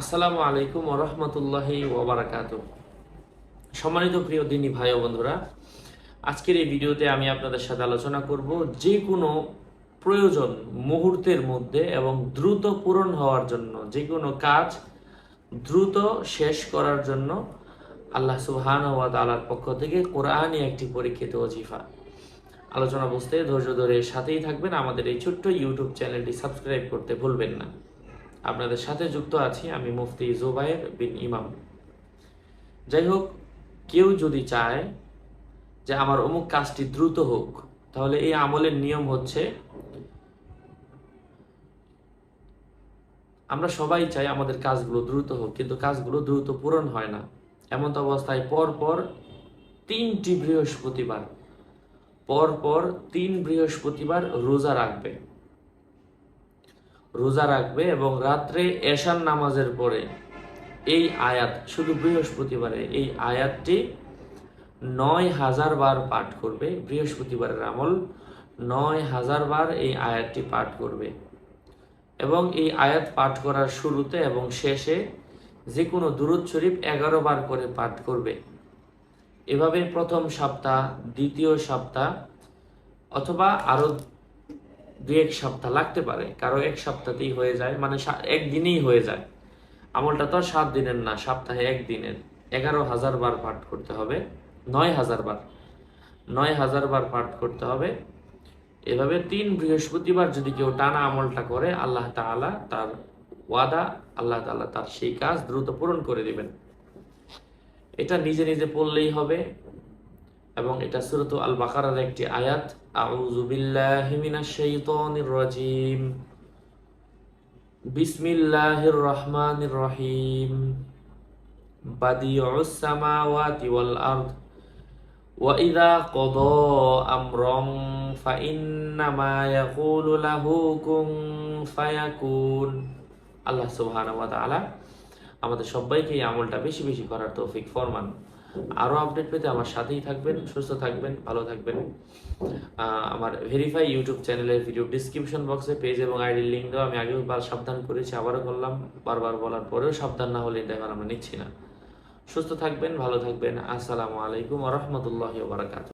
আসসালামু আলাইকুম ওরহমতুল্লাহি ওবরাকাত সম্মানিত প্রিয় দিনী ভাই বন্ধুরা, আজকের এই ভিডিওতে আমি আপনাদের সাথে আলোচনা করব যে কোনো প্রয়োজন মুহূর্তের মধ্যে এবং দ্রুত পূরণ হওয়ার জন্য যে কোনো কাজ দ্রুত শেষ করার জন্য আল্লাহ সুবহান ওয়া তাআলার পক্ষ থেকে কোরআনই একটি পরীক্ষিত অজিফা আলোচনা বুঝতে ধৈর্য ধরে সাথেই থাকবেন। আমাদের এই ছোট্ট ইউটিউব চ্যানেলটি সাবস্ক্রাইব করতে ভুলবেন না। আপনাদের সাথে যুক্ত আছি আমি মুফতি জুবাইর বিন ইমাম। যাই হোক, কেউ যদি চায় যে আমার অমুক কাজটি দ্রুত হোক, তাহলে এই আমলের নিয়ম হচ্ছে, আমরা সবাই চাই আমাদের কাজগুলো দ্রুত হোক, কিন্তু কাজগুলো দ্রুত পূরণ হয় না। এমন অবস্থায় পর পর তিনটি বৃহস্পতিবার পর পর তিন বৃহস্পতিবার রোজা রাখবে। রোজা রাখবে এবং রাত্রে এশান নামাজের পরে এই আয়াত, শুধু বৃহস্পতিবারে, এই আয়াতটি নয় হাজার বার পাঠ করবে, বৃহস্পতিবারের আমল নয় হাজার বার এই আয়াতটি পাঠ করবে। এবং এই আয়াত পাঠ করার শুরুতে এবং শেষে যে কোনো দুরুদ শরীফ এগারো বার করে পাঠ করবে। এভাবে প্রথম সপ্তাহ, দ্বিতীয় সপ্তাহ, অথবা আরও দুই এক সপ্তাহ লাগতে পারে। কারও এক সপ্তাহতেই হয়ে যায় মানে একদিনেই হয়ে যায়। আমলটা তো সাত দিনের না, সপ্তাহে একদিনের এগারো হাজার বার পাঠ করতে হবে, নয় হাজার বার। নয় হাজার বার পাঠ করতে হবে। এভাবে তিন বৃহস্পতিবার যদি কেউ টানা আমলটা করে, আল্লাহ তাআলা তার ওয়াদা, আল্লাহ তাআলা তার সেই কাজ দ্রুত পূরণ করে দিবেন। এটা নিজে নিজে পড়লেই হবে এবং এটা সুরত আল বাকারার একটি আয়াত আউযু বিল্লাহি মিনাশ শাইতানির রাজিম বিসমিল্লাহির রহমানির রহিম বাদিউস সামাওয়াতি ওয়াল আরদ وإذا قضى أمرا فإنما يقول له كن فيكون আল্লাহ সুবহানাহু ওয়া তাআলা আমাদের সবাইকে এই আমলটা বেশি বেশি করার তৌফিক ফরমান আরও আপডেট পেতে আমার সাথেই থাকবেন, সুস্থ থাকবেন, ভালো থাকবেন। আমার ভেরিফাই ইউটিউব চ্যানেলের ভিডিও ডিসক্রিপশন বক্সে পেজ এবং আইডির লিঙ্ক দেওয়া আমি আগেও বার সাবধান করেছি, আবারও করলাম বারবার বলার পরেও সাবধান না হলে এটা আমরা নিচ্ছি না। সুস্থ থাকবেন, ভালো থাকবেন, আসসালামু আলাইকুম রহমতুল্লাহ বারাকাত